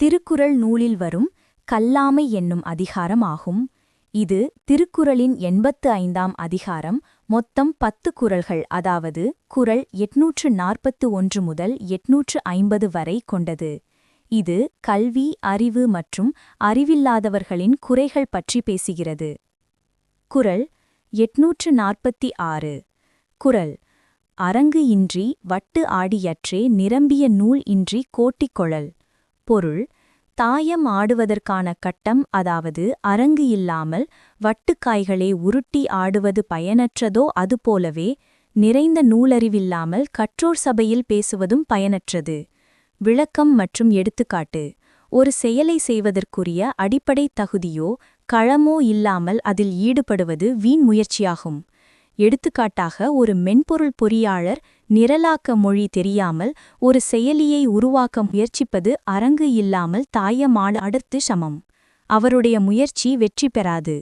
திருக்குறள் நூலில் வரும் கல்லாமை என்னும் அதிகாரம் ஆகும் இது திருக்குறளின் எண்பத்து ஐந்தாம் அதிகாரம் மொத்தம் பத்து குறள்கள் அதாவது குறள் எட்நூற்று நாற்பத்து ஒன்று முதல் எட்நூற்று ஐம்பது வரை கொண்டது. இது கல்வி அறிவு மற்றும் அறிவில்லாதவர்களின் குறைகள் பற்றி பேசுகிறது. குறள் எட்நூற்று நாற்பத்தி ஆறு. குரல் அரங்கு இன்றி வட்டு ஆடியற்றே நிரம்பிய நூல் இன்றி கோட்டிக்கொழல் பொருள் தாயம் ஆடுவதற்கான கட்டம் அதாவது அரங்கு இல்லாமல் வட்டுக்காய்களே உருட்டி ஆடுவது பயனற்றதோ அதுபோலவே நிறைந்த நூலறிவில்லாமல் கற்றோர் சபையில் பேசுவதும் பயனற்றது. விளக்கம் மற்றும் எடுத்துக்காட்டு. ஒரு செயலை செய்வதற்குரிய அடிப்படை தகுதியோ களமோ இல்லாமல் அதில் ஈடுபடுவது வீண் முயற்சியாகும். எடுத்துக்காட்டாக ஒரு மென்பொருள் பொறியாளர் நிரலாக்க மொழி தெரியாமல் ஒரு செயலியை உருவாக்க முயற்சிப்பது அரங்கு இல்லாமல் தாயமான அடுத்து சமம். அவருடைய முயற்சி வெற்றி பெறாது.